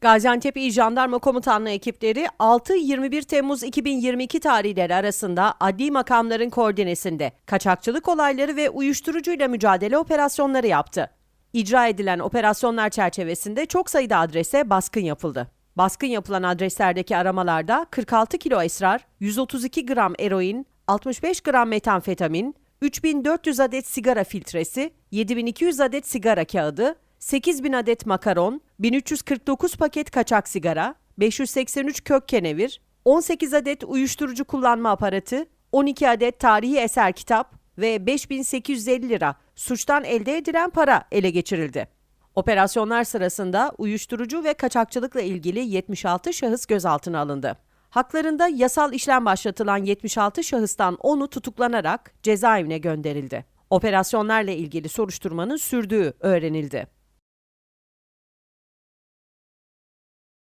Gaziantep İl Jandarma Komutanlığı ekipleri 6-21 Temmuz 2022 tarihleri arasında adli makamların koordinesinde kaçakçılık olayları ve uyuşturucuyla mücadele operasyonları yaptı. İcra edilen operasyonlar çerçevesinde çok sayıda adrese baskın yapıldı. Baskın yapılan adreslerdeki aramalarda 46 kilo esrar, 132 gram eroin, 65 gram metamfetamin, 3400 adet sigara filtresi, 7200 adet sigara kağıdı, 8000 adet makaron, 1349 paket kaçak sigara, 583 kök kenevir, 18 adet uyuşturucu kullanma aparatı, 12 adet tarihi eser kitap ve 5850 lira suçtan elde edilen para ele geçirildi. Operasyonlar sırasında uyuşturucu ve kaçakçılıkla ilgili 76 şahıs gözaltına alındı. Haklarında yasal işlem başlatılan 76 şahıstan 10'u tutuklanarak cezaevine gönderildi. Operasyonlarla ilgili soruşturmanın sürdüğü öğrenildi.